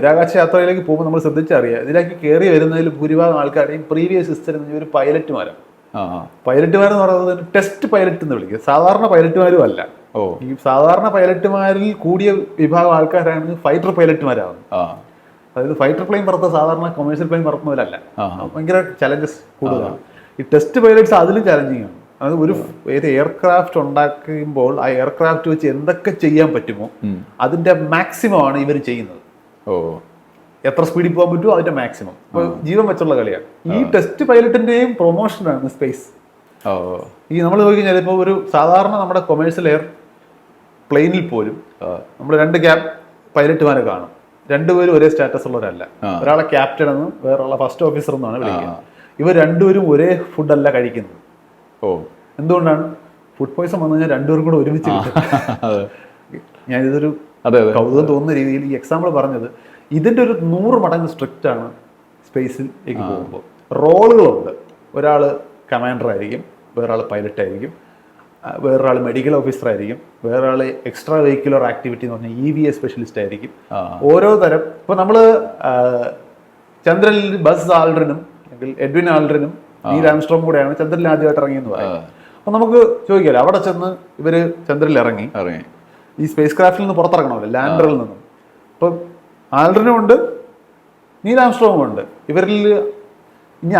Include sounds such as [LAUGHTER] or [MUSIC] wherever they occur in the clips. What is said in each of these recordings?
ബഹിരാകാശ യാത്രയിലേക്ക് പോകുമ്പോൾ നമ്മൾ ശ്രദ്ധിച്ചറിയാം. ഇതിലേക്ക് കയറി വരുന്നതിൽ ഭൂരിഭാഗം ആൾക്കാരുടെയും പ്രീവിയസ് സിസ്റ്റം ഒരു പൈലറ്റുമാരാണ്. പൈലറ്റുമാരെന്ന് പറയുന്നത് ടെസ്റ്റ് പൈലറ്റ് എന്ന് വിളിക്കുക സാധാരണ പൈലറ്റുമാരും അല്ല. ഓ. ഈ സാധാരണ പൈലറ്റുമാരിൽ കൂടിയ വിഭാഗം ആൾക്കാരാണ് ഫൈറ്റർ പൈലറ്റുമാരാകുന്നത് അതായത് ഫൈറ്റർ പ്ലെയിൻ പറത്ത സാധാരണ കൊമേഴ്ഷ്യൽ പ്ലെയിൻ പറത്തുന്നവരല്ല. ഭയങ്കര ചലഞ്ചസ് കൂടുതലാണ്. ഈ ടെസ്റ്റ് പൈലറ്റ്സ് അതിലും ചലഞ്ചിങ് ആണ്. അത് ഒരു ഏത് എയർക്രാഫ്റ്റ് ഉണ്ടാക്കുമ്പോൾ ആ എയർക്രാഫ്റ്റ് വെച്ച് എന്തൊക്കെ ചെയ്യാൻ പറ്റുമോ അതിന്റെ മാക്സിമം ആണ് ഇവർ ചെയ്യുന്നത്. ഓ. എത്ര സ്പീഡിൽ പോകാൻ പറ്റുമോ അതിന്റെ മാക്സിമം. ജീവൻ വെച്ചുള്ള കളിയാണ്. ഈ ടെസ്റ്റ് പൈലറ്റിന്റെയും പ്രൊമോഷനാണ് സ്പേസ് ഓ. ഈ നമ്മൾ നോക്കി കഴിഞ്ഞാൽ ഇപ്പോൾ ഒരു സാധാരണ നമ്മുടെ കൊമേഴ്സ്യൽ എയർ പ്ലെയിനിൽ പോലും നമ്മൾ രണ്ട് ക്യാബ് പൈലറ്റുമാരെ കാണും. രണ്ടുപേരും ഒരേ സ്റ്റാറ്റസ് ഉള്ളവരല്ല. ഒരാളെ ക്യാപ്റ്റൻ എന്നും വേറൊരാളെ ഫസ്റ്റ് ഓഫീസർ എന്നാണ് വിളിക്കുന്നത് ഇവർ രണ്ടുപേരും ഒരേ ഫുഡല്ല കഴിക്കുന്നത്. ഓ. എന്തുകൊണ്ടാണ്? ഫുഡ് പോയ്സൺ വന്നു കഴിഞ്ഞാൽ രണ്ടുപേരും കൂടെ ഒരുമിച്ച് ഞാനിതൊരു കൗതുകം തോന്നുന്ന രീതിയിൽ ഈ എക്സാമ്പിൾ പറഞ്ഞത്. ഇതിന്റെ ഒരു നൂറ് മടങ്ങ് സ്ട്രിക്റ്റ് ആണ് സ്പേസിലേക്ക് പോകുമ്പോൾ റോളുകളുണ്ട് ഒരാൾ കമാൻഡർ ആയിരിക്കും വേറൊരാൾ പൈലറ്റ് ആയിരിക്കും വേറൊരാൾ മെഡിക്കൽ ഓഫീസർ ആയിരിക്കും വേറൊരാൾ എക്സ്ട്രാ വെഹിക്കുലർ ആക്ടിവിറ്റി എന്ന് പറഞ്ഞാൽ ഇ വി എ സ്പെഷ്യലിസ്റ്റ് ആയിരിക്കും. ഓരോ തരം. ഇപ്പോൾ നമ്മൾ ചന്ദ്രനിൽ ബസ് ആൾഡ്രനും അല്ലെങ്കിൽ എഡ്വിൻ ആൾഡ്രനും നീൽ ആംസ്ട്രോം കൂടെയാണ് ചന്ദ്രനിൽ ആദ്യമായിട്ട് ഇറങ്ങിയെന്ന് പറയുന്നത്. അപ്പോൾ നമുക്ക് ചോദിക്കാമല്ലോ അവിടെ ചെന്ന് ഇവർ ചന്ദ്രനിൽ ഇറങ്ങി. ഇറങ്ങി. ഈ സ്പേസ് ക്രാഫ്റ്റിൽ നിന്ന് പുറത്തിറങ്ങണമല്ലോ ലാൻഡറിൽ നിന്നും. അപ്പം ആൾഡ്രനും ഉണ്ട് നീൽ ആംസ്ട്രോങ്ങും ഉണ്ട്. ഇവരിൽ ഇനി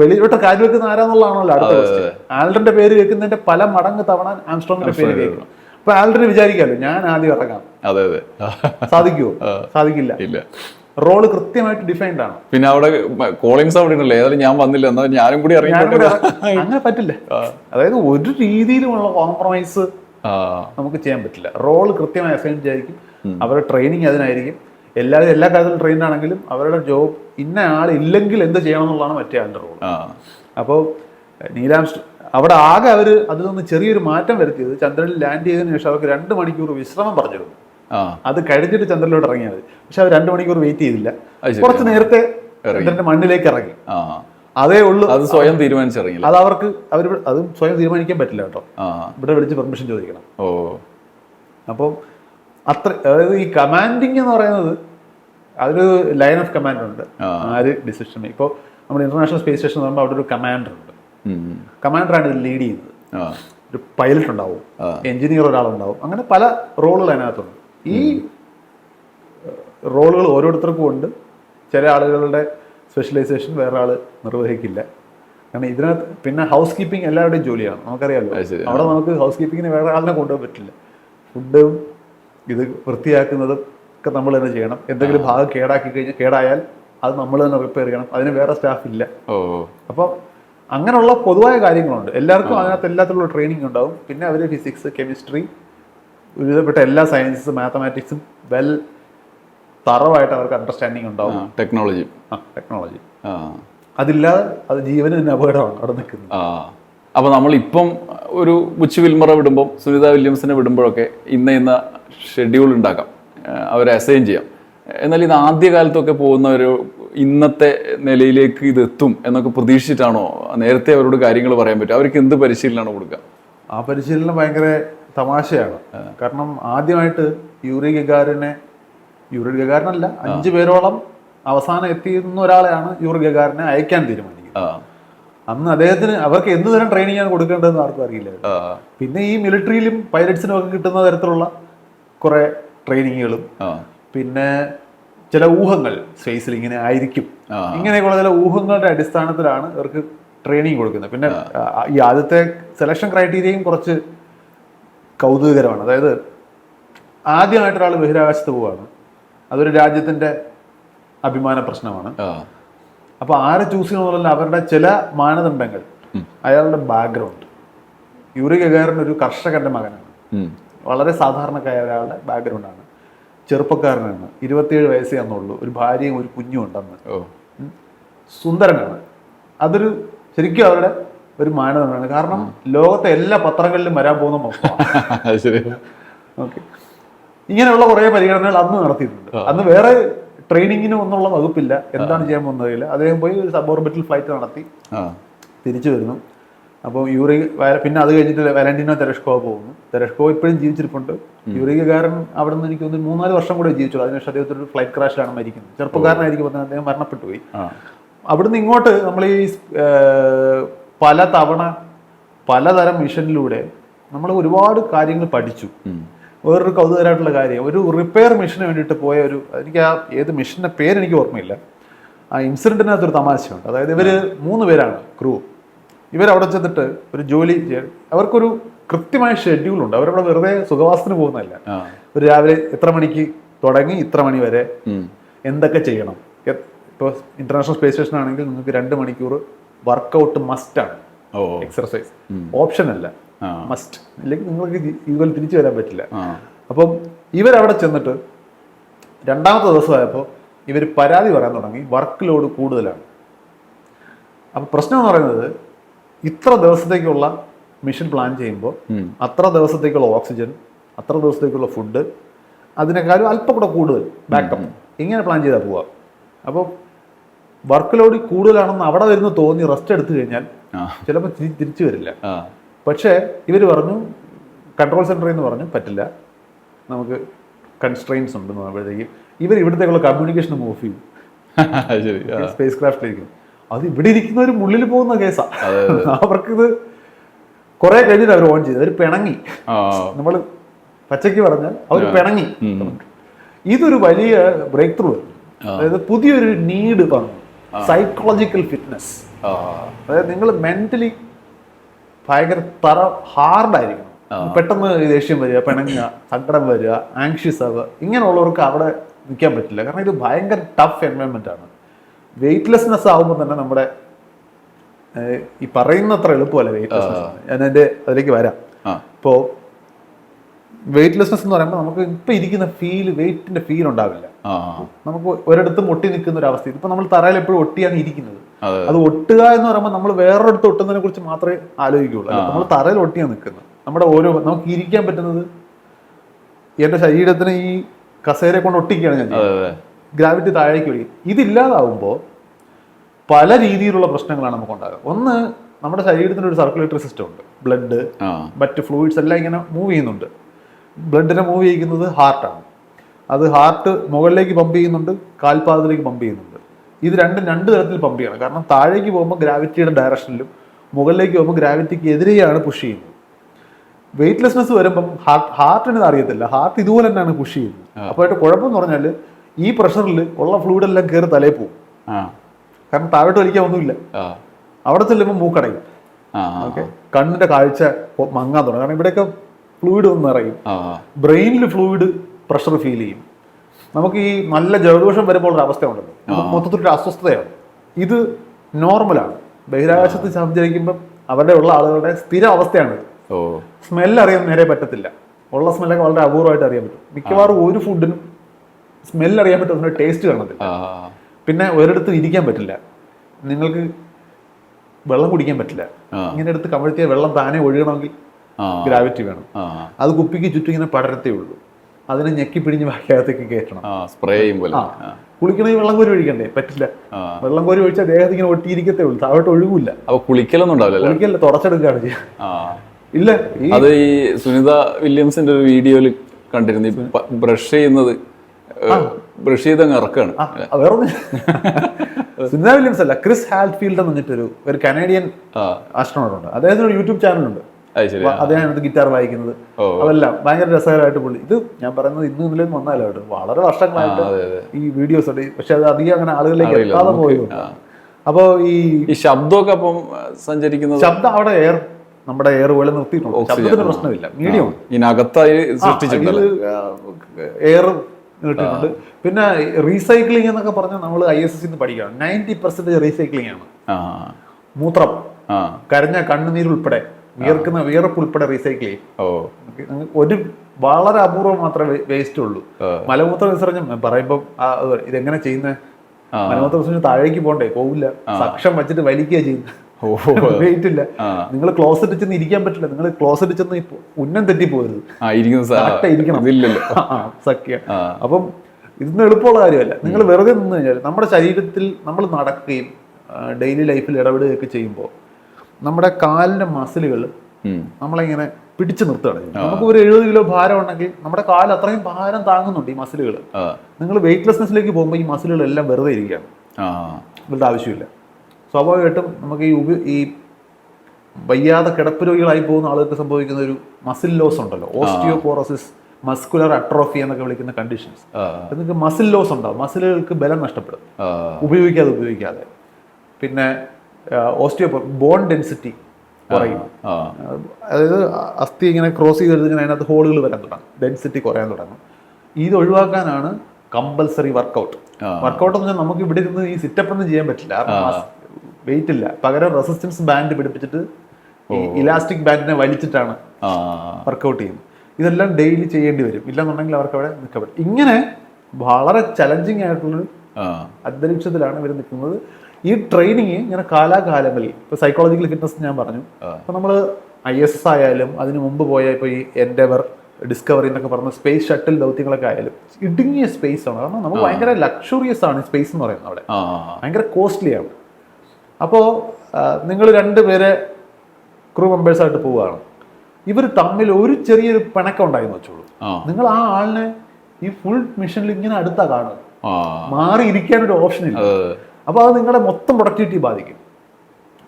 വെളിയിലോട്ട് കാര്യം വെക്കുന്ന ആരാന്നുള്ളതാണല്ലോ അടുത്ത ക്വസ്റ്റ്യൻ ആൾഡറിന്റെ പേര് കേൾക്കുന്നതിന്റെ പല മടങ്ങ് തവണ ആംസ്ട്രോങ്ങിന്റെ പേര് കേൾക്കണം അപ്പൊ ആൽഡ്രൻ വിചാരിക്കാമല്ലോ ഞാൻ ആദ്യം ഇറങ്ങാം. അതെ അതെ. സാധിക്കുമോ സാധിക്കില്ല. ഇല്ല. റോൾ കൃത്യമായിട്ട് ഡിഫൈൻഡ് ആണ്? പിന്നെ അവിടെ കോളിങ്സ് അവിടെ ഉണ്ടല്ലോ ഏതായാലും ഞാൻ വന്നില്ല എന്നാൽ ഞാനും കൂടി അങ്ങനെ പറ്റില്ല. അതായത് ഒരു രീതിയിലുമുള്ള കോംപ്രമൈസ് നമുക്ക് ചെയ്യാൻ പറ്റില്ല. റോൾ കൃത്യമായി അസൈൻ ചെയ്യായിരിക്കും. അവരുടെ ട്രെയിനിങ് അതിനായിരിക്കും. എല്ലാവരും എല്ലാ കാര്യത്തിലും ട്രെയിൻഡ് ആണെങ്കിലും അവരുടെ ജോബ് ഇന്ന ആളില്ലെങ്കിൽ എന്ത് ചെയ്യണം എന്നുള്ളതാണ് മറ്റേ ആളുടെ റോൾ അപ്പോൾ നീലാംസ് അവിടെ ആകെ അവർ അതിൽ നിന്ന് ചെറിയൊരു മാറ്റം വരുത്തിയത് ചന്ദ്രനിൽ ലാൻഡ് ചെയ്തതിനു ശേഷം അവർക്ക് രണ്ട് മണിക്കൂർ വിശ്രമം പറഞ്ഞിരുന്നു. അത് കഴിഞ്ഞിട്ട് ചന്ദ്രനിലോട്ട് ഇറങ്ങിയത് പക്ഷെ അവർ രണ്ട് മണിക്കൂർ വെയിറ്റ് ചെയ്തില്ല. കുറച്ച് നേരത്തെ ചന്ദ്രന്റെ മണ്ണിലേക്ക് ഇറങ്ങി. അതേ ഉള്ളൂ. അത് സ്വയം തീരുമാനിച്ചിറങ്ങി അത് അവർക്ക് അവർ അത് സ്വയം തീരുമാനിക്കാൻ പറ്റില്ല കേട്ടോ. ആ. ഇവിടെ വിളിച്ച് പെർമിഷൻ ചോദിക്കണം. ഓ. അപ്പം അത്ര അതായത് ഈ കമാൻഡിങ് എന്ന് പറയുന്നത് അതൊരു ലൈൻ ഓഫ് കമാൻഡ് ഉണ്ട്. ആര് ഡിസിഷൻ ഇപ്പോൾ നമ്മുടെ ഇന്റർനാഷണൽ സ്പേസ് സ്റ്റേഷൻ എന്ന് പറയുമ്പോൾ അവിടെ ഒരു കമാൻഡർ ഉണ്ട്. കമാൻഡറാണ് ഇത് ലീഡ് ചെയ്യുന്നത്. ഒരു പൈലറ്റ് ഉണ്ടാവും. എഞ്ചിനീയർ ഒരാളുണ്ടാവും. അങ്ങനെ പല റോളുകൾ അതിനകത്തുണ്ട്. ഈ റോളുകൾ ഓരോരുത്തർക്കും ഉണ്ട്. ചില ആളുകളുടെ സ്പെഷ്യലൈസേഷൻ വേറെ ആൾ നിർവഹിക്കില്ല. കാരണം ഇതിനകത്ത് പിന്നെ ഹൗസ് കീപ്പിംഗ് എല്ലാവരുടെയും ജോലിയാണ്. നമുക്കറിയാമല്ലോ അവിടെ നമുക്ക് ഹൗസ് കീപ്പിങ്ങിന് വേറെ ആളിനെ കൊണ്ടുപോകാൻ പറ്റില്ല. ഫുഡും ഇത് വൃത്തിയാക്കുന്നതും ഒക്കെ നമ്മൾ തന്നെ ചെയ്യണം. എന്തെങ്കിലും ഭാഗം കേടാക്കി കഴിഞ്ഞാൽ കേടായാൽ അത് നമ്മൾ തന്നെ റിപ്പയർ ചെയ്യണം. അതിന് വേറെ സ്റ്റാഫ് ഇല്ല. ഓ അപ്പോൾ അങ്ങനെയുള്ള പൊതുവായ കാര്യങ്ങളുണ്ട്. എല്ലാവർക്കും അതിനകത്ത് എല്ലാത്തിലുള്ള ട്രെയിനിങ് ഉണ്ടാവും. പിന്നെ അവർ ഫിസിക്സ് കെമിസ്ട്രി വിവിധപ്പെട്ട എല്ലാ സയൻസും മാത്തമാറ്റിക്സും വെൽ തറവായിട്ട് അവർക്ക് അണ്ടർസ്റ്റാൻഡിങ് ഉണ്ടാവും. ടെക്നോളജി ആ ടെക്നോളജി അതില്ലാതെ അത് ജീവന് തന്നെ അപകടമാണ് അവിടെ നിൽക്കുന്നത്. ആ അപ്പൊ നമ്മളിപ്പം ഒരു ബുച്ച് വിൽമറ വിടുമ്പോൾ സുനിത വില്യംസിനെ വിടുമ്പോഴൊക്കെ ഇന്ന ഇന്ന ഷെഡ്യൂൾ ഉണ്ടാക്കാം അവരെ അസൈൻ ചെയ്യാം. എന്നാൽ ഇത് ആദ്യകാലത്തൊക്കെ പോകുന്ന ഒരു ഇന്നത്തെ നിലയിലേക്ക് ഇത് എത്തും എന്നൊക്കെ പ്രതീക്ഷിച്ചിട്ടാണോ നേരത്തെ അവരോട് കാര്യങ്ങൾ പറയാൻ പറ്റും അവർക്ക് എന്ത് പരിശീലനമാണ് കൊടുക്കുക? ആ പരിശീലനം ഭയങ്കര തമാശയാണ്. കാരണം ആദ്യമായിട്ട് യൂറി ഗഗാറിനെ യൂറി ഗഗാറിനല്ല അഞ്ചു പേരോളം അവസാനം എത്തിയിരുന്ന ഒരാളെയാണ് യൂറി ഗഗാറിനെ അയക്കാൻ തീരുമാനിക്കുന്നത്. അന്ന് അദ്ദേഹത്തിന് അവർക്ക് എന്ത് തരം ട്രെയിനിങ് ആണ് കൊടുക്കേണ്ടതെന്ന് ആർക്കും അറിയില്ല. പിന്നെ ഈ മിലിറ്ററിയിലും പൈലറ്റ്സിനും ഒക്കെ കിട്ടുന്ന തരത്തിലുള്ള കുറെ ട്രെയിനിങ്ങുകളും പിന്നെ ചില ഊഹങ്ങൾ സ്പേസിൽ ഇങ്ങനെ ആയിരിക്കും. ഇങ്ങനെയൊക്കെയുള്ള ചില ഊഹങ്ങളുടെ അടിസ്ഥാനത്തിലാണ് ഇവർക്ക് ട്രെയിനിങ് കൊടുക്കുന്നത്. പിന്നെ ഈ ആദ്യത്തെ സെലക്ഷൻ ക്രൈറ്റീരിയയും കുറച്ച് കൗതുകകരമാണ്. അതായത് ആദ്യമായിട്ട് ഒരാൾ ബഹിരാകാശത്ത് പോവാണ്. അതൊരു രാജ്യത്തിന്റെ അഭിമാന പ്രശ്നമാണ്. അപ്പോൾ ആരെ ചൂസ് ചെയ്യണമെന്നുള്ള അവരുടെ ചില മാനദണ്ഡങ്ങൾ. അയാളുടെ ബാക്ക്ഗ്രൗണ്ട് യൂറി ഗഗാറിൻ ഒരു കർഷകന്റെ മകനാണ്. വളരെ സാധാരണക്കായ ഒരാളുടെ ബാക്ക്ഗ്രൗണ്ടാണ് ചെറുപ്പക്കാരനാണ്. ഇരുപത്തിയേഴ് വയസ്സേ അന്നുള്ളൂ ഒരു ഭാര്യയും ഒരു കുഞ്ഞും ഉണ്ടെന്ന്. സുന്ദരനാണ്. അതൊരു ശരിക്കും അവരുടെ ഒരു മാനദണ്ഡമാണ്. കാരണം ലോകത്തെ എല്ലാ പത്രങ്ങളിലും വരാൻ പോകുന്ന മൊത്തമാണ് [LAUGHS] ഓക്കെ. ഇങ്ങനെയുള്ള കുറേ പരിഗണനകൾ അന്ന് നടത്തിയിട്ടുണ്ട്. അന്ന് വേറെ ട്രെയിനിങ്ങിനും ഒന്നുള്ള വകുപ്പില്ല. എന്താണ് ചെയ്യാൻ പോകുന്നതില്ല അദ്ദേഹം പോയി ഒരു സബ് ഓർബിറ്റൽ ഫ്ലൈറ്റ് നടത്തി. തിരിച്ചു വരുന്നു. അപ്പോൾ യൂറി പിന്നെ അത് കഴിഞ്ഞിട്ട് വാലന്റീനോ തെരഷ്കോ പോകുന്നു. തെരഷ്കോ ഇപ്പോഴും ജീവിച്ചിരിപ്പുണ്ട്. യൂറികാരൻ അവിടെ നിന്ന് എനിക്ക് തോന്നുന്നു മൂന്നാൽ വർഷം കൂടെ ജീവിച്ചുള്ളൂ. അതിനുശേഷം അദ്ദേഹത്തിന് ഒരു ഫ്ലൈറ്റ് ക്രാഷിലാണ് മരിക്കുന്നത്. ചെറുപ്പക്കാരനായിരിക്കും തന്നെ അദ്ദേഹം മരണപ്പെട്ടു പോയി. അവിടുന്ന് ഇങ്ങോട്ട് നമ്മൾ ഈ പല തവണ പലതരം മിഷനിലൂടെ നമ്മൾ ഒരുപാട് കാര്യങ്ങൾ പഠിച്ചു. വേറൊരു കൗതുകരായിട്ടുള്ള കാര്യം. ഒരു റിപ്പയർ മെഷീന് വേണ്ടിയിട്ട് പോയ ഒരു എനിക്ക് ആ ഏത് മെഷീന്റെ പേര് എനിക്ക് ഓർമ്മയില്ല. ആ ഇൻസിഡന്റിനകത്തൊരു തമാശയുണ്ട് അതായത് ഇവർ മൂന്ന് പേരാണ് ക്രൂ ഇവരവിടെ ചെന്നിട്ട് ഒരു ജോലി അവർക്കൊരു കൃത്യമായ ഷെഡ്യൂൾ ഉണ്ട്. അവരവിടെ വെറുതെ സുഖവാസത്തിന് പോകുന്നതല്ല. ഒരു രാവിലെ എത്ര മണിക്ക് തുടങ്ങി ഇത്ര മണി വരെ എന്തൊക്കെ ചെയ്യണം. ഇപ്പോൾ ഇന്റർനാഷണൽ സ്പേസ് സ്റ്റേഷൻ ആണെങ്കിൽ നിങ്ങൾക്ക് രണ്ട് മണിക്കൂർ വർക്കൗട്ട് മസ്റ്റാണ് എക്സർസൈസ് ഓപ്ഷൻ അല്ല. മസ്റ്റ്. അല്ലെങ്കിൽ നിങ്ങൾക്ക് ഇതുപോലെ തിരിച്ചു വരാൻ പറ്റില്ല. അപ്പം ഇവരവിടെ ചെന്നിട്ട് രണ്ടാമത്തെ ദിവസമായപ്പോൾ ഇവർ പരാതി പറയാൻ തുടങ്ങി. വർക്ക് ലോഡ് കൂടുതലാണ്. അപ്പം പ്രശ്നം എന്ന് പറയുന്നത് ഇത്ര ദിവസത്തേക്കുള്ള മിഷൻ പ്ലാൻ ചെയ്യുമ്പോൾ അത്ര ദിവസത്തേക്കുള്ള ഓക്സിജൻ അത്ര ദിവസത്തേക്കുള്ള ഫുഡ് അതിനേക്കാളും അല്പം കൂടെ കൂടുതൽ ബാക്കപ്പ് ഇങ്ങനെ പ്ലാൻ ചെയ്താൽ പോവാം. അപ്പോൾ വർക്ക് ലോഡ് കൂടുതലാണെന്ന് അവിടെ വരുന്ന തോന്നി റെസ്റ്റ് എടുത്തു കഴിഞ്ഞാൽ ചിലപ്പോൾ തിരിച്ചു വരില്ല. പക്ഷേ ഇവർ പറഞ്ഞു കൺട്രോൾ സെന്ററിൽ നിന്ന് പറഞ്ഞു പറ്റില്ല. നമുക്ക് കൺസ്ട്രെയിൻസ് ഉണ്ടെന്ന് പറയുമ്പോഴത്തേക്കും ഇവർ ഇവിടത്തേക്കുള്ള കമ്മ്യൂണിക്കേഷൻ ഓഫ് ചെയ്യും. [LAUGHS] സ്പേസ് ക്രാഫ്റ്റിലിരിക്കും അത് ഇവിടെ ഇരിക്കുന്നവർ മുള്ളിൽ പോകുന്ന കേസാണ് [LAUGHS] അവർക്കിത് കുറെ കഴിഞ്ഞിട്ട് അവർ ഓൺ ചെയ്തു. അവർ പിണങ്ങി. നമ്മൾ പച്ചയ്ക്ക് പറഞ്ഞാൽ അവർ പിണങ്ങി. ഇതൊരു വലിയ ബ്രേക്ക് ത്രൂ അതായത് പുതിയൊരു നീഡ് പറഞ്ഞു സൈക്കോളജിക്കൽ ഫിറ്റ്നസ് അതായത് നിങ്ങൾ മെന്റലി ഭയങ്കര തറ ഹാർഡായിരിക്കും പെട്ടെന്ന് ദേഷ്യം വരിക പിണങ്ങുക സങ്കടം വരിക ആങ്ഷ്യസ് ആവുക ഇങ്ങനെയുള്ളവർക്ക് അവിടെ നിൽക്കാൻ പറ്റില്ല. കാരണം ഇത് ഭയങ്കര ടഫ് എൻവയൺമെന്റ് ആണ്. വെയിറ്റ്ലെസ്നെസ് ആകുമ്പോൾ തന്നെ നമ്മുടെ ഈ ഈ പറയുന്നത്ര എളുപ്പമല്ല വെയിറ്റ്ലെസ്നെസ് ഞാൻ എന്റെ അതിലേക്ക് വരാം. ഇപ്പോൾ വെയിറ്റ്ലെസ്നെസ് എന്ന് പറയുമ്പോൾ നമുക്ക് ഇപ്പൊ ഇരിക്കുന്ന ഫീൽ വെയിറ്റിന്റെ ഫീൽ ഉണ്ടാവില്ല. നമുക്ക് ഒരിടത്തും മുട്ടി നിൽക്കുന്ന ഒരു അവസ്ഥ. ഇപ്പൊ നമ്മൾ തറയിൽ എപ്പോഴും ഒട്ടിയാണ് ഇരിക്കുന്നത്. അതെ. ഒട്ടുക എന്ന് പറയുമ്പോൾ നമ്മൾ വേറൊരിടത്ത് ഒട്ടുന്നതിനെ കുറിച്ച് മാത്രമേ ആലോചിക്കുകയുള്ളൂ. നമ്മൾ തറയിൽ ഒട്ടിയാണ് നിൽക്കുന്നത് നമ്മുടെ ഓരോ നമുക്ക് ഇരിക്കാൻ പറ്റുന്നത് എന്റെ ശരീരത്തിന് ഈ കസേരയെ കൊണ്ട് ഒട്ടിക്കുകയാണ് ഞാൻ ഗ്രാവിറ്റി താഴേക്ക് ഒഴിക്കും ഇതില്ലാതാവുമ്പോൾ പല രീതിയിലുള്ള പ്രശ്നങ്ങളാണ് നമുക്ക് ഉണ്ടാകുക ഒന്ന് നമ്മുടെ ശരീരത്തിന് ഒരു സർക്കുലേറ്ററി സിസ്റ്റം ഉണ്ട്. ബ്ലഡ് മറ്റ് ഫ്ലൂയിഡ്സ് എല്ലാം ഇങ്ങനെ മൂവ് ചെയ്യുന്നുണ്ട്. ബ്ലഡിനെ മൂവ് ചെയ്യിക്കുന്നത് ഹാർട്ടാണ് അത് ഹാർട്ട് മുകളിലേക്ക് പമ്പ് ചെയ്യുന്നുണ്ട് കാൽപാദത്തിലേക്ക് പമ്പ് ചെയ്യുന്നുണ്ട്. ഇത് രണ്ടും രണ്ട് തരത്തിൽ പമ്പ് ചെയ്യണം. കാരണം താഴേക്ക് പോകുമ്പോൾ ഗ്രാവിറ്റിയുടെ ഡയറക്ഷനിലും മുകളിലേക്ക് പോകുമ്പോൾ ഗ്രാവിറ്റിക്ക് എതിരെയാണ് പുഷ് ചെയ്യുന്നത്. വെയിറ്റ്ലെസ്നെസ് വരുമ്പം ഹാർട്ട് ഹാർട്ടിന് അറിയത്തില്ല. ഹാർട്ട് ഇതുപോലെ തന്നെയാണ് പുഷ് ചെയ്യുന്നത്. അപ്പോൾ കുഴപ്പം എന്ന് പറഞ്ഞാൽ ഈ പ്രഷറിൽ ഉള്ള ഫ്ലൂയിഡ് എല്ലാം കയറി തലയിൽ പോകും. കാരണം താഴോട്ട് വലിക്കാൻ ഒന്നുമില്ല. അവിടെ ചെല്ലുമ്പോൾ മൂക്കടയും. ഓക്കെ? കണ്ണിന്റെ കാഴ്ച മങ്ങാൻ തുടങ്ങും. കാരണം ഇവിടെയൊക്കെ ഫ്ലൂയിഡ് ഒന്ന് നിറയും. ബ്രെയിനിൽ ഫ്ലൂയിഡ് പ്രഷർ ഫീൽ ചെയ്യും. നമുക്ക് ഈ നല്ല ജലദോഷം വരുമ്പോൾ ഒരു അവസ്ഥ ഉണ്ടല്ലോ. നമുക്ക് മൊത്തത്തിലൊരു അസ്വസ്ഥതയാണ്. ഇത് നോർമലാണ്. ബഹിരാകാശത്ത് സഞ്ചരിക്കുമ്പോൾ അവരുടെ ഉള്ള ആളുകളുടെ സ്ഥിര അവസ്ഥയാണ്. സ്മെല്ല് അറിയാൻ നേരെ പറ്റത്തില്ല. ഉള്ള സ്മെല്ലൊക്കെ വളരെ അപൂർവമായിട്ട് അറിയാൻ പറ്റും. മിക്കവാറും ഒരു ഫുഡിനും സ്മെല്ല് അറിയാൻ പറ്റും അതിന്റെ ടേസ്റ്റ് കാണത്തില്ല. പിന്നെ ഒരിടത്ത് ഇരിക്കാൻ പറ്റില്ല. നിങ്ങൾക്ക് വെള്ളം കുടിക്കാൻ പറ്റില്ല. ഇങ്ങനെ എടുത്ത് കമഴ്ത്തിയ വെള്ളം താനെ ഒഴുകണമെങ്കിൽ ഗ്രാവിറ്റി വേണം. അത് കുപ്പിക്ക് ചുറ്റും ഇങ്ങനെ പടരത്തേ ഉള്ളൂ. അതിനെ ഞെക്കി പിടിഞ്ഞ് ബാക്കിയകത്തേക്ക് കയറ്റണം. സ്പ്രേ ചെയ്യുമ്പോൾ കുളിക്കണമെങ്കിൽ വെള്ളം കോരി ഒഴിക്കണ്ടേ? പറ്റില്ല. വെള്ളം കോരി ഒഴിച്ചാൽ ദേഹത്ത് ഇങ്ങനെ ഒട്ടിയിരിക്കത്തേ ഉള്ളൂ. താഴോട്ട് ഒഴുകില്ല. അപ്പൊ കുളിക്കലൊന്നും ഉണ്ടാവില്ല കുളിക്കല്ല തുടച്ചെടുക്കുകയാണ് ചെയ്യുക ഇല്ല അത് ഈ സുനിത വില്യംസിന്റെ ഒരു വീഡിയോയിൽ കണ്ടിരുന്നു. ബ്രഷ് ചെയ്യുന്നത് ബ്രഷ് ചെയ്ത് അങ്ങ് ഇറക്കാണ്. വേറെ സുനിത വില്യംസ് അല്ല ക്രിസ് ഹാൽഫീൽഡ് എന്ന് പറഞ്ഞിട്ടൊരു ഒരു കനേഡിയൻ ആസ്ട്രോണോട്ട് ഉണ്ട്. അദ്ദേഹത്തിന് ഒരു യൂട്യൂബ് ചാനലുണ്ട്. അത് ശരി അദ്ദേഹം ഗിറ്റാർ വായിക്കുന്നത്. അതെല്ലാം ഭയങ്കര രസകരമായിട്ട് പുള്ളി. ഇത് ഞാൻ പറയുന്നത് ഇന്നും ഇന്നലെ വന്നാലോ വളരെ വർഷങ്ങളായിട്ട്. ഈ വീഡിയോസ് ഉണ്ട്. പക്ഷെ അത് അധികം അങ്ങനെ ആളുകളിലേക്ക് എത്താതെ പോയി. അപ്പോ ഈ ശബ്ദമൊക്കെ അപ്പം സഞ്ചരിക്കുന്നത് ശബ്ദം അവിടെ എയർ നമ്മുടെ എയർ പോലെ നിർത്തിയിട്ടുണ്ട്. ശബ്ദത്തിന് പ്രശ്നമില്ല. മീഡിയം ഇതിനകത്തായി സൃഷ്ടിച്ചിട്ടുണ്ട് എയർ ഇട്ടിട്ടുണ്ട് പിന്നെ റീസൈക്ലിംഗ് എന്നൊക്കെ പറഞ്ഞാൽ നമ്മൾ ഐ എസ് എസ് പഠിക്കണം. നയന്റി പെർസെന്റേജ് റീസൈക്ലിംഗ് ആണ്. മൂത്രം. കരഞ്ഞ കരഞ്ഞ കണ്ണുനീരുൾപ്പെടെ. വിയർക്കുന്ന വിയർപ്പ് ഉൾപ്പെടെ റീസൈക്കിൾ ചെയ്യും ഒരു വളരെ അപൂർവം മാത്രമേ വേസ്റ്റ് ഉള്ളൂ. മലമൂത്ര വിസർജനം പറയുമ്പോൾ ഇതെങ്ങനെ ചെയ്യുന്നത് ആ. മലമൂത്ര വിസർജനം താഴേക്ക് പോണ്ടേ പോവില്ല. സക്ഷം വെച്ചിട്ട് വലിക്കുക ചെയ്യുന്നത് [LAUGHS] വെയിറ്റ് ഇല്ല. നിങ്ങൾ ക്ലോസറ്റ് ചെന്ന് ഇരിക്കാൻ പറ്റില്ല. നിങ്ങൾ ക്ലോസറ്റ് ചെന്ന് ഉന്നം തെറ്റി പോകരുത് സഖ്യം. അപ്പം ഇതൊന്നും എളുപ്പമുള്ള കാര്യമല്ല. നിങ്ങൾ വെറുതെ നിന്ന് കഴിഞ്ഞാൽ നമ്മുടെ ശരീരത്തിൽ നമ്മൾ നടക്കുകയും ഡെയിലി ലൈഫിൽ ഇടപെടുകയൊക്കെ ചെയ്യുമ്പോൾ നമ്മുടെ കാലിന്റെ മസിലുകൾ. നമ്മളിങ്ങനെ പിടിച്ചു നിർത്തുകയാണ്. നമുക്ക് ഒരു എഴുപത് കിലോ ഭാരം ഉണ്ടെങ്കിൽ നമ്മുടെ കാൽ അത്രയും ഭാരം താങ്ങുന്നുണ്ട് ഈ മസിലുകൾ നിങ്ങൾ വെയിറ്റ്ലെസ്നെസ്സിലേക്ക് പോകുമ്പോൾ ഈ മസിലുകളെല്ലാം വെറുതെ ഇരിക്കുകയാണ്. ഇവരുടെ ആവശ്യമില്ല. സ്വാഭാവികമായിട്ടും നമുക്ക് ഈ ഉപ ഈ വയ്യാതെ കിടപ്പ് രോഗികളായി പോകുന്ന ആളുകൾക്ക് സംഭവിക്കുന്ന ഒരു മസിൽ ലോസ് ഉണ്ടല്ലോ. ഓസ്റ്റിയോപോറോസിസ് മസ്കുലർ അട്രോഫി എന്നൊക്കെ വിളിക്കുന്ന കണ്ടീഷൻസ്. നിങ്ങൾക്ക് മസിൽ ലോസ് ഉണ്ടാവും. മസിലുകൾക്ക് ബലം നഷ്ടപ്പെടും. ഉപയോഗിക്കാതെ ഉപയോഗിക്കാതെ. പിന്നെ ഓസ്റ്റിയോ ബോൺ ഡെൻസിറ്റി കുറയും. അതായത് അസ്ഥി ഇങ്ങനെ ക്രോസ് ചെയ്ത് കഴിഞ്ഞാൽ അതിനകത്ത് ഹോളുകൾ വരാൻ തുടങ്ങും. ഡെൻസിറ്റി കുറയാൻ തുടങ്ങും. ഇത് ഒഴിവാക്കാനാണ് കമ്പൽസറി വർക്കൗട്ട് വർക്കൗട്ട് എന്ന് പറഞ്ഞാൽ നമുക്ക് ഇവിടെ ഇരുന്ന് ഈ സിറ്റപ്പ് ഒന്നും ചെയ്യാൻ പറ്റില്ല. വെയിറ്റ് ഇല്ല. പകരം റെസിസ്റ്റൻസ് ബാൻഡ് പിടിപ്പിച്ചിട്ട് ഈ ഇലാസ്റ്റിക് ബാൻഡിനെ വലിച്ചിട്ടാണ് വർക്കൗട്ട് ചെയ്യുന്നത്. ഇതെല്ലാം ഡെയിലി ചെയ്യേണ്ടി വരും. ഇല്ലെന്നുണ്ടെങ്കിൽ അവർക്ക് അവിടെ നിൽക്കാൻ പറ്റും ഇങ്ങനെ വളരെ ചലഞ്ചിങ് ആയിട്ടുള്ളൊരു. അന്തരീക്ഷത്തിലാണ് ഇവർ നിൽക്കുന്നത്. ഈ ട്രെയിനിങ് ഇങ്ങനെ കാലാകാലങ്ങളിൽ ഇപ്പൊ സൈക്കോളജിക്കൽ ഫിറ്റ്നസ് ഞാൻ പറഞ്ഞു. അപ്പൊ നമ്മൾ ഐ എസ് ആയാലും അതിന് മുമ്പ് പോയ ഇപ്പൊ ഈ എൻഡെവർ ഡിസ്കവറി എന്നൊക്കെ പറഞ്ഞ സ്പേസ് ഷട്ടിൽ ദൗത്യങ്ങളൊക്കെ ആയാലും ഇടുങ്ങിയ സ്പേസ് ആണ്. കാരണം നമുക്ക് ഭയങ്കര ലക്ഷറിയസ് ആണ് സ്പേസ് എന്ന് പറയുന്നത് അവിടെ. ഭയങ്കര കോസ്റ്റ്ലി ആണ്. അപ്പോൾ നിങ്ങൾ രണ്ടുപേരെ ക്രൂ മെമ്പേഴ്സായിട്ട് പോവുകയാണ്. ഇവർ തമ്മിൽ ഒരു ചെറിയൊരു പിണക്കം ഉണ്ടായെന്ന് വെച്ചോളൂ. നിങ്ങൾ ആ ആളിനെ ഈ ഫുൾ മിഷനിൽ ഇങ്ങനെ അടുത്താ കാണുക. മാറിയിരിക്കാൻ ഒരു ഓപ്ഷൻ ഇല്ല. അപ്പോൾ അത് നിങ്ങളുടെ മൊത്തം പ്രൊഡക്ടിവിറ്റി ബാധിക്കും.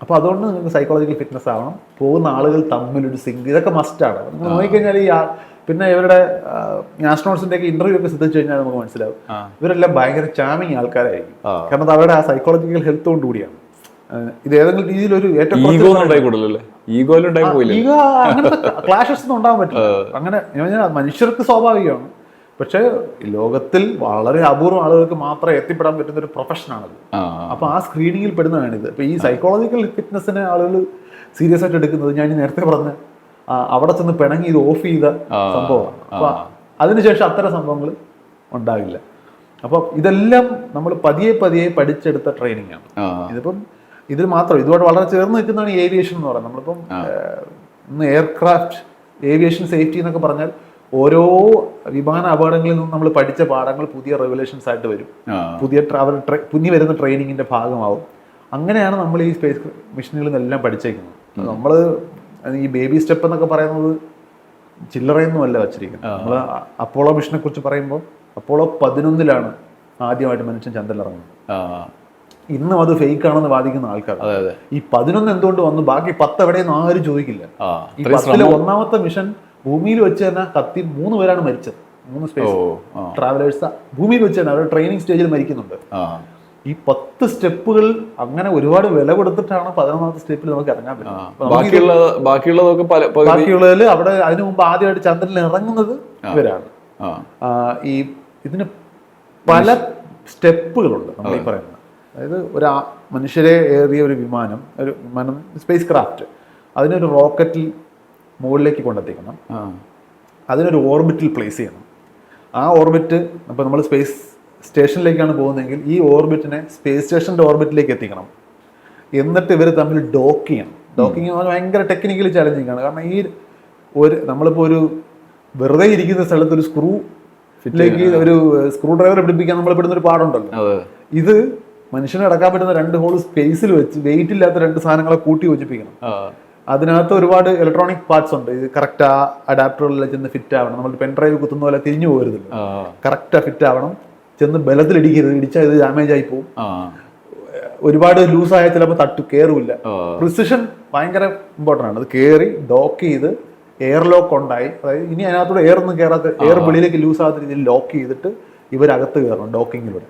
അപ്പോൾ അതുകൊണ്ട് നിങ്ങൾക്ക് സൈക്കോളജിക്കൽ ഫിറ്റ്നസ് ആവണം. പോകുന്ന ആളുകൾ തമ്മിലൊരു സിങ്ക് ഇതൊക്കെ മസ്റ്റാണ് നിങ്ങൾ നോക്കിക്കഴിഞ്ഞാൽ ഈ പിന്നെ ഇവരുടെ ആസ്ട്രോണോട്സിന്റെ ഒക്കെ ഇന്റർവ്യൂ ഒക്കെ ശ്രദ്ധിച്ചു കഴിഞ്ഞാൽ നമുക്ക് മനസ്സിലാവും. ഇവരെല്ലാം ഭയങ്കര ചാമിങ് ആൾക്കാരായിരിക്കും. കാരണം അവരുടെ ആ സൈക്കോളജിക്കൽ ഹെൽത്ത് കൊണ്ട് കൂടിയാണ്. ഇത് ഏതെങ്കിലും രീതിയിൽ ഒരു ഏറ്റവും ഈഗോ അങ്ങനത്തെ ക്ലാഷസ് ഒന്നും ഉണ്ടാകാൻ പറ്റില്ല. അങ്ങനെ മനുഷ്യർക്ക് സ്വാഭാവികമാണ്. പക്ഷേ ലോകത്തിൽ വളരെ അപൂർവം ആളുകൾക്ക് മാത്രമേ എത്തിപ്പെടാൻ പറ്റുന്ന ഒരു പ്രൊഫഷനാണത് അപ്പോൾ അപ്പൊ ആ സ്ക്രീനിങ്ങിൽ പെടുന്നതാണിത്. അപ്പൊ ഈ സൈക്കോളജിക്കൽ ഫിറ്റ്നസിനെ ആളുകൾ സീരിയസ് ആയിട്ട് എടുക്കുന്നത് ഞാൻ നേരത്തെ പറഞ്ഞ അവിടെ ചെന്ന് പിണങ്ങി ഇത് ഓഫ് ചെയ്ത സംഭവമാണ്. അപ്പൊ അതിനുശേഷം അത്തരം സംഭവങ്ങൾ ഉണ്ടാകില്ല അപ്പൊ ഇതെല്ലാം നമ്മൾ പതിയെ പതിയെ പഠിച്ചെടുത്ത ട്രെയിനിങ് ആണ്. ഇതിപ്പം ഇതിൽ മാത്രം ഇതുമായിട്ട് വളരെ ചേർന്ന് നിൽക്കുന്നതാണ് ഏവിയേഷൻ എന്ന് പറയുന്നത്. നമ്മളിപ്പം ഇന്ന് എയർക്രാഫ്റ്റ് ഏവിയേഷൻ സേഫ്റ്റി എന്നൊക്കെ പറഞ്ഞാൽ ഓരോ വിമാന അപകടങ്ങളിൽ നിന്നും നമ്മൾ പഠിച്ച പാഠങ്ങൾ പുതിയ റെഗുലേഷൻസ് ആയിട്ട് വരും. പുതിയ ട്രാവൽ പുതിയ വരുന്ന ട്രെയിനിങ്ങിന്റെ ഭാഗമാവും. അങ്ങനെയാണ് നമ്മൾ ഈ സ്പേസ് മിഷനുകളിൽ നിന്നെല്ലാം പഠിച്ചേക്കുന്നത്. നമ്മൾ ഈ ബേബി സ്റ്റെപ്പ് എന്നൊക്കെ പറയുന്നത് ചില്ലറയൊന്നുമല്ല വച്ചിരിക്കുന്നത്. നമ്മൾ അപ്പോളോ മിഷനെ കുറിച്ച് പറയുമ്പോൾ അപ്പോളോ പതിനൊന്നിലാണ് ആദ്യമായിട്ട് മനുഷ്യൻ ചന്ദ്രനിറങ്ങുന്നത്. ഇന്നും അത് ഫേക്ക് ആണെന്ന് വാദിക്കുന്ന ആൾക്കാർ. ഈ പതിനൊന്ന് എന്തുകൊണ്ട് വന്നു? ബാക്കി പത്ത് എവിടെയെന്ന് ആരും ചോദിക്കില്ല. ഈ പത്തിലെ ഒന്നാമത്തെ മിഷൻ ഭൂമിയിൽ വെച്ച് തന്നെ കത്തി മൂന്ന് പേരാണ് മരിച്ചത്. മൂന്ന് സ്പേസ് ട്രാവലേഴ്സ് ഭൂമിയിൽ വെച്ച് തന്നെ അവരുടെ ട്രെയിനിങ് സ്റ്റേജിൽ മരിക്കുന്നുണ്ട്. ഈ പത്ത് സ്റ്റെപ്പുകൾ അങ്ങനെ ഒരുപാട് വില കൊടുത്തിട്ടാണ് പതിനൊന്നാമത്തെ സ്റ്റെപ്പിൽ നമുക്ക് ഇറങ്ങാൻ. പറ്റുന്നത്. ബാക്കിയുള്ള ബാക്കിയുള്ളതൊക്കെ ബാക്കിയുള്ളതിൽ അവിടെ അതിനു മുമ്പ് ആദ്യമായിട്ട് ചന്ദ്രനിൽ ഇറങ്ങുന്നത് ഇവരാണ്. ഈ ഇതിന് പല സ്റ്റെപ്പുകളുണ്ട് നമ്മൾ ഈ പറയുന്നത്. അതായത് ഒരു മനുഷ്യരെ ഏറിയ ഒരു വിമാനം ഒരു വിമാനം സ്പേസ് ക്രാഫ്റ്റ് അതിനൊരു റോക്കറ്റിൽ മുകളിലേക്ക് കൊണ്ടെത്തിക്കണം. അതിനൊരു ഓർബിറ്റിൽ പ്ലേസ് ചെയ്യണം. ആ ഓർബിറ്റ് അപ്പോൾ നമ്മൾ സ്പേസ് സ്റ്റേഷനിലേക്കാണ് പോകുന്നതെങ്കിൽ ഈ ഓർബിറ്റിനെ സ്പേസ് സ്റ്റേഷന്റെ ഓർബിറ്റിലേക്ക് എത്തിക്കണം. എന്നിട്ട് ഇവർ തമ്മിൽ ഡോക്ക് ചെയ്യണം. ഡോക്കിങ് എന്ന് പറഞ്ഞാൽ ഭയങ്കര ടെക്നിക്കലി ചാലഞ്ചിങ് ആണ്. കാരണം ഈ ഒരു നമ്മളിപ്പോൾ ഒരു വെറുതെ ഇരിക്കുന്ന സ്ഥലത്ത് ഒരു സ്ക്രൂ ഫിറ്റിലേക്ക് ഒരു സ്ക്രൂ ഡ്രൈവർ പിടിപ്പിക്കാൻ നമ്മൾ പെടുന്ന ഒരു പാടുണ്ടല്ലോ. ഇത് മനുഷ്യന് അടക്കാൻ പറ്റുന്ന രണ്ട് ഹോൾ സ്പേസിൽ വെച്ച് വെയിറ്റ് ഇല്ലാത്ത രണ്ട് സാധനങ്ങളെ കൂട്ടി യോജിപ്പിക്കണം. അതിനകത്ത് ഒരുപാട് ഇലക്ട്രോണിക് പാർട്സ് ഉണ്ട്. ഇത് കറക്റ്റ് ആ അഡാപ്റ്ററിൽ ചെന്ന് ഫിറ്റ് ആവണം. നമ്മൾ പെൻ ഡ്രൈവ് കുത്തുന്ന പോലെ തിരിഞ്ഞു പോകരുത്. ആ. കറക്റ്റ് ഫിറ്റ് ആവണം. ചെന്ന് ബലത്തിൽ ഇടിക്കരുത്. ഇടിച്ചാൽ ഇത് ഡാമേജ് ആയി പോകും ഒരുപാട് ലൂസായ ചിലപ്പോൾ തട്ടു കയറില്ല. പ്രിസിഷൻ ഭയങ്കര ഇമ്പോർട്ടന്റ് ആണ്. അത് കയറി ഡോക്ക് ചെയ്ത് എയർ ലോക്ക് ഉണ്ടായി. അതായത് ഇനി അതിനകത്തൂടെ എയർ ഒന്നും കയറാത്ത എയർ വെളിയിലേക്ക് ലൂസ് ആകാത്ത രീതിയിൽ ലോക്ക് ചെയ്തിട്ട് ഇവരകത്ത് കയറണം ഡോക്കിങ്ങിലൂടെ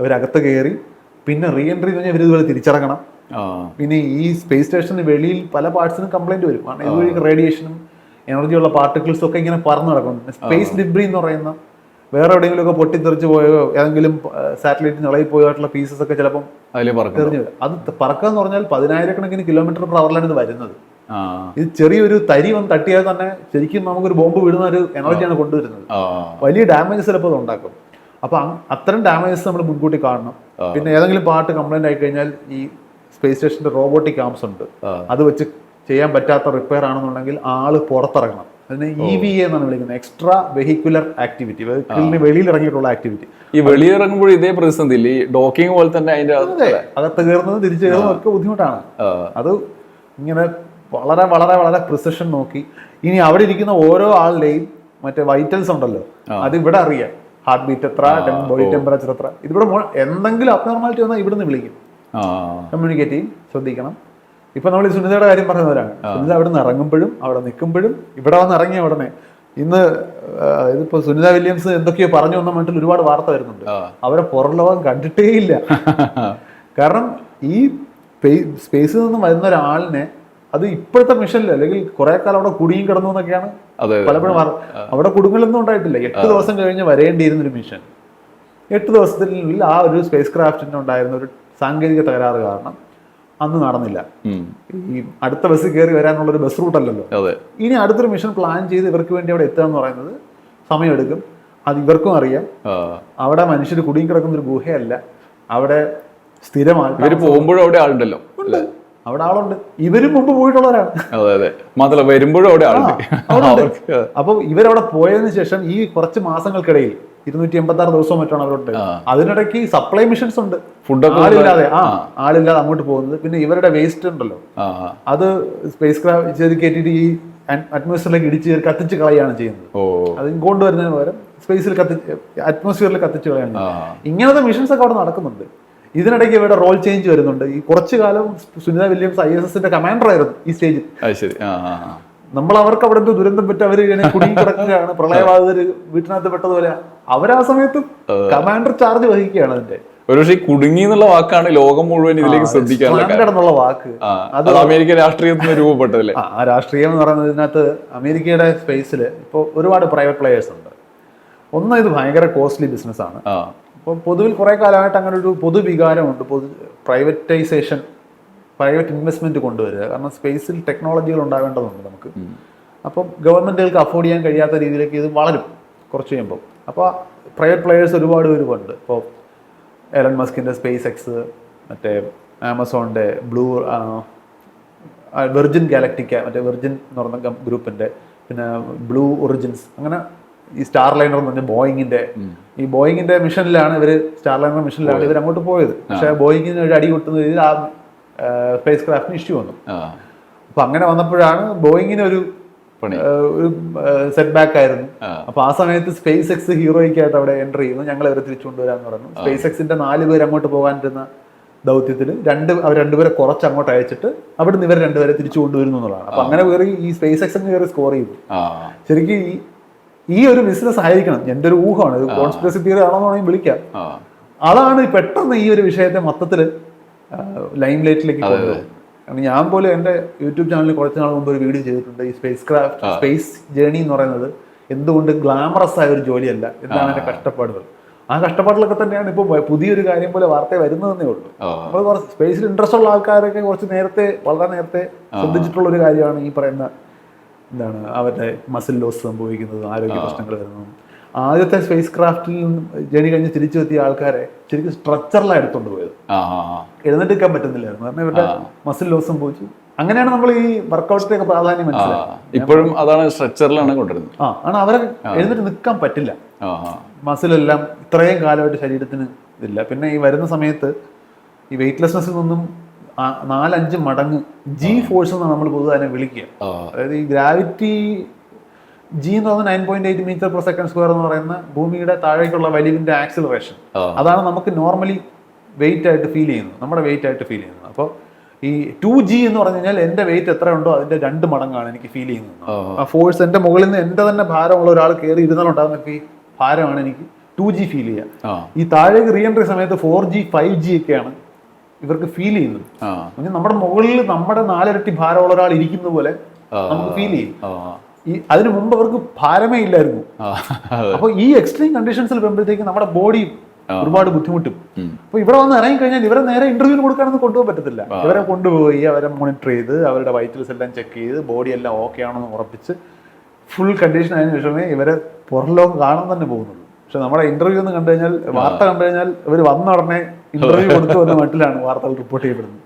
ഇവരകത്ത് കയറി പിന്നെ റീ എൻട്രി എന്ന് പറഞ്ഞാൽ ഇവർ ഇതുപോലെ തിരിച്ചിറങ്ങണം. പിന്നെ ഈ സ്പേസ് സ്റ്റേഷന് വെളിയിൽ പല പാർട്സിനും കംപ്ലൈന്റ് വരും. കാരണം ഇതുവഴി റേഡിയേഷനും എനർജിയുള്ള പാർട്ടിക്കിൾസും ഒക്കെ ഇങ്ങനെ പറന്നു നടക്കും. സ്പേസ് ഡിബ്രി എന്ന് പറയുന്ന വേറെ എവിടെയെങ്കിലും ഒക്കെ പൊട്ടിത്തെറിച്ച് പോയോ ഏതെങ്കിലും സാറ്റലൈറ്റ് ഇളകി പോയിട്ടുള്ള പീസസ് ഒക്കെ ചിലപ്പം തെറിഞ്ഞു അത് പറക്കുക എന്ന് പറഞ്ഞാൽ പതിനായിരക്കണക്കിന് കിലോമീറ്റർ per hour-ലാണ് ഇത് വരുന്നത്. ഇത് ചെറിയൊരു തരി വന്ന് തട്ടിയാൽ തന്നെ ശരിക്കും നമുക്കൊരു ബോംബ് വിടുന്ന ഒരു എനർജിയാണ് കൊണ്ടുവരുന്നത്. വലിയ ഡാമേജസ് ചിലപ്പോൾ അത് ഉണ്ടാക്കും. അപ്പൊ അത്തരം ഡാമേജസ് നമ്മൾ മുൻകൂട്ടി കാണണം. പിന്നെ ഏതെങ്കിലും പാർട്ട് കംപ്ലൈന്റ് ആയി കഴിഞ്ഞാൽ ഈ സ്പേസ് സ്റ്റേഷന്റെ റോബോട്ടിക് ആംസ് ഉണ്ട്. അത് വെച്ച് ചെയ്യാൻ പറ്റാത്ത റിപ്പയർ ആണെന്നുണ്ടെങ്കിൽ ആൾ പുറത്തിറങ്ങണം. അതിന് ഇ വി എ എന്നാണ് വിളിക്കുന്നത്. എക്സ്ട്രാ വെഹിക്കുലർ ആക്ടിവിറ്റി വെഹിക്കിളിന് വെളിയിൽ ഇറങ്ങിയിട്ടുള്ള ആക്ടിവിറ്റി ഈ വെളിയിറങ്ങുമ്പോൾ ഇതേ പ്രതിസന്ധി ഇല്ലേ? ഈ ഡോക്കിംഗ് പോലെ തന്നെ അതിന്റെ അത്- അതെ അകത്ത് കയറുന്നത് തിരിച്ചു കയറുന്നത് ഒക്കെ ബുദ്ധിമുട്ടാണ്. അത് ഇങ്ങനെ വളരെ വളരെ വളരെ പ്രിസിഷൻ നോക്കി. ഇനി അവിടെ ഇരിക്കുന്ന ഓരോ ആളുടെയും മറ്റേ വൈറ്റൽസ് ഉണ്ടല്ലോ. അത് ഇവിടെ അറിയാം. ഹാർട്ട് ബീറ്റ് എത്ര ബോഡി ടെമ്പറേച്ചർ എത്ര. ഇതിവിടെ എന്തെങ്കിലും അബ്നോർമാലിറ്റി വന്നാൽ ഇവിടുന്ന് വിളിക്കും. കമ്മ്യൂണിക്കേറ്റ് ചെയ്യും ശ്രദ്ധിക്കണം. ഇപ്പൊ നമ്മൾ ഈ സുനിതയുടെ കാര്യം പറഞ്ഞവരാണ് സുനിത അവിടെ നിന്ന് ഇറങ്ങുമ്പോഴും അവിടെ നിൽക്കുമ്പോഴും ഇവിടെ വന്ന് ഇറങ്ങിയ ഉടനെ ഇന്ന് ഇതിപ്പോ സുനിത വില്യംസ് എന്തൊക്കെയോ പറഞ്ഞു വന്ന മട്ടിൽ ഒരുപാട് വാർത്ത വരുന്നുണ്ട്. അവരെ പുറം ലോകം കണ്ടിട്ടേ ഇല്ല. [LAUGHS] കാരണം ഈ സ്പേസിൽ നിന്നും വരുന്ന ഒരാളിനെ അത് ഇപ്പോഴത്തെ മിഷനിൽ അല്ലെങ്കിൽ കുറെ കാലം അവിടെ കുടുങ്ങി കിടന്നു എന്നൊക്കെയാണ് പലപ്പോഴും അവിടെ കുടുങ്ങലൊന്നും ഉണ്ടായിട്ടില്ല. എട്ട് ദിവസം കഴിഞ്ഞ് വരേണ്ടിയിരുന്ന ഒരു മിഷൻ. എട്ട് ദിവസത്തിനുള്ളിൽ ആ ഒരു സ്പേസ് ക്രാഫ്റ്റിന് ഉണ്ടായിരുന്ന ഒരു സാങ്കേതിക തകരാറ് കാരണം അന്ന് നടന്നില്ല. ഈ അടുത്ത ബസ് കയറി വരാനുള്ളൊരു ബസ് റൂട്ട് അല്ലല്ലോ ഇനി അടുത്തൊരു മിഷൻ പ്ലാൻ ചെയ്ത് ഇവർക്ക് വേണ്ടി അവിടെ എത്തുക എന്ന് പറയുന്നത് സമയമെടുക്കും. അത് ഇവർക്കും അറിയാം. അവിടെ മനുഷ്യർ കുടുങ്ങി കിടക്കുന്ന ഒരു ഗുഹയല്ല. അവിടെ സ്ഥിരമായി ഇവർ പോകുമ്പോഴും അവിടെ ആളുണ്ടല്ലോ. അവിടെ ആളുണ്ട്. ഇവരും മുമ്പ് പോയിട്ടുള്ളവരാണ്. അതെ അതെ. മാത്രമല്ല വരുമ്പോഴും അവിടെ ആളുണ്ട്. അവിടെ ഉണ്ട്. അവർക്ക് അപ്പൊ ഇവരവിടെ പോയതിനു ശേഷം ഈ കുറച്ച് മാസങ്ങൾക്കിടയിൽ ഇരുന്നൂറ്റി എൺപത്തി ആറ് ദിവസവും മറ്റാണ് അവരോട് അതിനിടയ്ക്ക് സപ്ലൈ മിഷൻസ് ഉണ്ട്. ഫുഡൊക്കെ ആളില്ലാതെ ആ ആളില്ലാതെ അങ്ങോട്ട് പോകുന്നത്. പിന്നെ ഇവരുടെ വേസ്റ്റ് ഉണ്ടല്ലോ. അത് സ്പേസ് ക്രാഫ്റ്റ് ചെയ്ത് കയറ്റിയിട്ട് ഈ അറ്റ്മോസ്ഫിയറിലേക്ക് ഇടിച്ച് കയറി കത്തിച്ച് കളയാണ് ചെയ്യുന്നത്. അത് ഇങ്ങോട്ട് വരുന്നതിന് പകരം സ്പേസിൽ കത്തി അറ്റ്മോസ്ഫിയറിൽ കത്തിച്ച് കളയാണ് ഇങ്ങനത്തെ മിഷൻസ് ഒക്കെ അവിടെ നടക്കുന്നുണ്ട്. ഇതിനിടയ്ക്ക് ഇവരുടെ റോൾ ചേഞ്ച് വരുന്നുണ്ട്. ഈ കുറച്ചു കാലം സുനിത വില്യംസ് ഐ എസ് എസിന്റെ കമാൻഡർ ആയിരുന്നു ഈ സ്റ്റേജിൽ. നമ്മൾ അവർക്ക് അവിടെ എന്തോ ദുരന്തം പറ്റി അവർ കുടുങ്ങി കിടക്കുകയാണ്. പ്രളയബാധിതര് വീട്ടിനകത്ത് പെട്ടതുപോലെ. അവരാ ആ സമയത്ത് കമാൻഡർ ചാർജ് വഹിക്കുകയാണ് അതിന്റെ. ഒരുപക്ഷെ കുടുങ്ങി എന്നുള്ള വാക്കാണ് ലോകം മുഴുവൻ ഇതിലേക്ക് ശ്രദ്ധിക്കാനുള്ള വാക്ക്. അത് അമേരിക്കൻ രാഷ്ട്രീയത്തിൽ നിന്ന് രൂപപ്പെട്ടതല്ലേ? ആ രാഷ്ട്രീയം എന്ന് പറയുന്നത് ഇതിനകത്ത് അമേരിക്കയുടെ സ്പേസിൽ ഇപ്പോൾ ഒരുപാട് പ്രൈവറ്റ് പ്ലെയേഴ്സ് ഉണ്ട്. ഒന്ന് ഇത് ഭയങ്കര കോസ്റ്റ്ലി ബിസിനസ് ആണ്. അപ്പോൾ പൊതുവിൽ കുറേ കാലമായിട്ട് അങ്ങനെ ഒരു പൊതുവികാരമുണ്ട്. പൊതു പ്രൈവറ്റൈസേഷൻ പ്രൈവറ്റ് ഇൻവെസ്റ്റ്മെന്റ് കൊണ്ടുവരിക. കാരണം സ്പേസിൽ ടെക്നോളജികൾ ഉണ്ടാവേണ്ടതുണ്ട് നമുക്ക്. അപ്പം ഗവൺമെന്റുകൾക്ക് അഫോർഡ് ചെയ്യാൻ കഴിയാത്ത രീതിയിലേക്ക് ഇത് വളരും കുറച്ച് കഴിയുമ്പോൾ അപ്പോൾ പ്രൈവറ്റ് പ്ലെയേഴ്സ് ഒരുപാട് പേരുണ്ട് ഇപ്പോൾ എലൻ മസ്കിന്റെ സ്പേസ് എക്സ് മറ്റേ ആമസോണിന്റെ ബ്ലൂ വെർജിൻ ഗാലക്ടിക്ക മറ്റേ വെർജിൻ എന്ന് പറഞ്ഞ ഗ്രൂപ്പിന്റെ പിന്നെ ബ്ലൂ ഒറിജിൻസ് അങ്ങനെ ഈ സ്റ്റാർ ലൈനർ എന്ന് പറഞ്ഞാൽ ബോയിങ്ങിന്റെ ഈ ബോയിങ്ങിന്റെ മിഷനിലാണ് ഇവർ സ്റ്റാർ ലൈനർ മിഷനിലാണ് ഇവർ അങ്ങോട്ട് പോയത് പക്ഷേ ബോയിങ്ങിന് ഒരു അടി കൊട്ടുന്ന രീതിയിൽ ആ സ്പേസ് ക്രാഫ്റ്റിന് ഇഷ്യൂ വന്നു. അപ്പൊ അങ്ങനെ വന്നപ്പോഴാണ് ബോയിങ്ങിന് ഒരു ഒരു സെറ്റ് ബാക്ക് ആയിരുന്നു. അപ്പൊ ആ സമയത്ത് സ്പേസ് എക്സ് ഹീറോയ്ക്കായിട്ട് അവിടെ എന്റർ ചെയ്യുന്നു. ഞങ്ങൾ ഇവരെ തിരിച്ചു കൊണ്ടുവരാന്ന് പറഞ്ഞു. സ്പേസ് എക്സിന്റെ നാല് പേര് അങ്ങോട്ട് പോകാനിരുന്ന ദൗത്യത്തിൽ രണ്ട് അവർ രണ്ടുപേരെ കുറച്ച് അങ്ങോട്ട് അയച്ചിട്ട് അവിടെ നിന്ന് ഇവർ രണ്ടുപേരെ തിരിച്ചു കൊണ്ടുവരുന്നു എന്നുള്ളതാണ്. അപ്പൊ അങ്ങനെ കയറി ഈ സ്പേസ് എക്സ് കയറി സ്കോർ ചെയ്തു. ശരിക്കും ഈ ഈ ഒരു ബിസിനസ് ആയിരിക്കണം. എന്റെ ഒരു ഊഹമാണ് കോൺസ്പിറസി തിയറി ആണെന്ന് വേണമെങ്കിൽ വിളിക്കാം. അതാണ് പെട്ടെന്ന് ഈ ഒരു വിഷയത്തെ മൊത്തത്തിൽ ലൈം ലൈറ്റിലേക്ക് കൊണ്ടുപോകുന്നത് കാരണം ഞാൻ പോലും എന്റെ യൂട്യൂബ് ചാനലിൽ കുറച്ച് നാൾ മുമ്പ് ഒരു വീഡിയോ ചെയ്തിട്ടുണ്ട് ഈ സ്പേസ് ക്രാഫ്റ്റ് സ്പേസ് ജേണി എന്ന് പറയുന്നത് എന്തുകൊണ്ട് ഗ്ലാമറസ് ആയ ഒരു ജോലിയല്ല എന്താണ് എന്റെ കഷ്ടപ്പാടുകൾ. ആ കഷ്ടപ്പാടിലൊക്കെ തന്നെയാണ് ഇപ്പോൾ പുതിയൊരു കാര്യം പോലെ വാർത്ത വരുന്നതെന്നേ ഉള്ളൂ. നമ്മൾ കുറച്ച് സ്പേസിൽ ഇൻട്രസ്റ്റ് ഉള്ള ആൾക്കാരൊക്കെ കുറച്ച് നേരത്തെ വളരെ നേരത്തെ ശ്രദ്ധിച്ചിട്ടുള്ള ഒരു കാര്യമാണ് ഈ പറയുന്ന എന്താണ് അവരുടെ മസിൽ ലോസ് സംഭവിക്കുന്നതും ആരോഗ്യ പ്രശ്നങ്ങൾ വരുന്നതും. ആദ്യത്തെ സ്പേസ് ക്രാഫ്റ്റിൽ നിന്ന് ജേണി കഴിഞ്ഞ് തിരിച്ചു എത്തിയ ആൾക്കാരെ ശരിക്കും സ്ട്രക്ചറിലാണ് എടുത്തോണ്ട് പോയത്. എഴുന്നേറ്റിരിക്കാൻ പറ്റുന്നില്ലായിരുന്നു. കാരണം ഇവരുടെ മസിൽ ലോസ് സംഭവിച്ചു അങ്ങനെയാണ് നമ്മൾ ഈ വർക്കൗട്ടിന്റെ പ്രാധാന്യം ആ മനസ്സിലായത് ഇപ്പോഴും അതാണ് സ്ട്രക്ചറിലാണ് കൊണ്ടുവരുന്നത്. ആ ആണ് അവരെ എഴുന്നേറ്റ് നിൽക്കാൻ പറ്റില്ല. മസിലെല്ലാം ഇത്രയും കാലമായിട്ട് ശരീരത്തിന് ഇതില്ല പിന്നെ ഈ വരുന്ന സമയത്ത് ഈ വെയിറ്റ്ലെസ്നെസ്സിൽ നിന്നും നാലഞ്ച് മടങ്ങ് ജി ഫോഴ്സ് എന്നാണ് നമ്മൾ പൊതുവെ അതിനെ വിളിക്കുക. അതായത് ഈ ഗ്രാവിറ്റി ജി എന്ന് പറയുന്നത് nine point eight metre per second square എന്ന് പറയുന്ന ഭൂമിയുടെ താഴേക്കുള്ള വലിവിന്റെ ആക്സിലറേഷൻ അതാണ് നമുക്ക് നോർമലി വെയിറ്റ് ആയിട്ട് ഫീൽ ചെയ്യുന്നത്. നമ്മുടെ വെയിറ്റ് ആയിട്ട് ഫീൽ ചെയ്യുന്നത്. അപ്പോൾ ഈ ടു ജി എന്ന് പറഞ്ഞു കഴിഞ്ഞാൽ എന്റെ വെയിറ്റ് എത്ര ഉണ്ടോ അതിന്റെ രണ്ട് മടങ്ങാണ് എനിക്ക് ഫീൽ ചെയ്യുന്നത്. ആ. ഫോഴ്സ് എന്റെ മുകളിൽ നിന്ന് എന്റെ തന്നെ ഭാരമുള്ള ഒരാൾ കയറി ഇരുന്നാലുണ്ടാകുന്ന ഈ ഭാരമാണ് എനിക്ക് ടു ജി ഫീൽ ചെയ്യുക. ഈ താഴേക്ക് റീ എൻട്രി സമയത്ത് ഫോർ ജി ഫൈവ് ജി ഒക്കെയാണ് ഇവർക്ക് ഫീൽ ചെയ്യുന്നത്. നമ്മുടെ മുകളിൽ നമ്മുടെ നാലിരട്ടി ഭാരമുള്ള ഒരാൾ ഇരിക്കുന്ന പോലെ നമുക്ക് ഫീൽ ചെയ്യും. ഈ അതിനു മുമ്പ് അവർക്ക് ഭാരമേ ഇല്ലായിരുന്നു. അപ്പൊ അപ്പോൾ ഈ എക്സ്ട്രീം കണ്ടീഷൻസിൽ വരുമ്പോഴത്തേക്ക് നമ്മുടെ ബോഡി ഒരുപാട് ബുദ്ധിമുട്ടും. അപ്പൊ ഇവിടെ വന്ന് ഇറങ്ങി കഴിഞ്ഞാൽ ഇവരെ നേരെ ഇന്റർവ്യൂവിന് കൊടുക്കാനൊന്നും കൊണ്ടുപോകാൻ പറ്റത്തില്ല. ഇവരെ കൊണ്ടുപോയി അവരെ മോണിറ്റർ ചെയ്ത് അവരുടെ വൈറ്റൽസ് എല്ലാം ചെക്ക് ചെയ്ത് ബോഡി എല്ലാം ഓക്കെ ആണെന്ന് ഉറപ്പിച്ച് ഫുൾ കണ്ടീഷൻ ആയതിനു ശേഷമേ ഇവരെ പുറം ലോകം കാണാൻ തന്നെ പോകുന്നുള്ളൂ. പക്ഷെ നമ്മുടെ ഇന്റർവ്യൂ ഒന്ന് കണ്ടു കഴിഞ്ഞാൽ വാർത്ത കണ്ടു കഴിഞ്ഞാൽ ഇവർ വന്ന ഉടനെ ഇന്റർവ്യൂ കൊടുത്തു വന്ന മട്ടിലാണ് വാർത്തകൾ റിപ്പോർട്ട് ചെയ്യപ്പെടുന്നത്.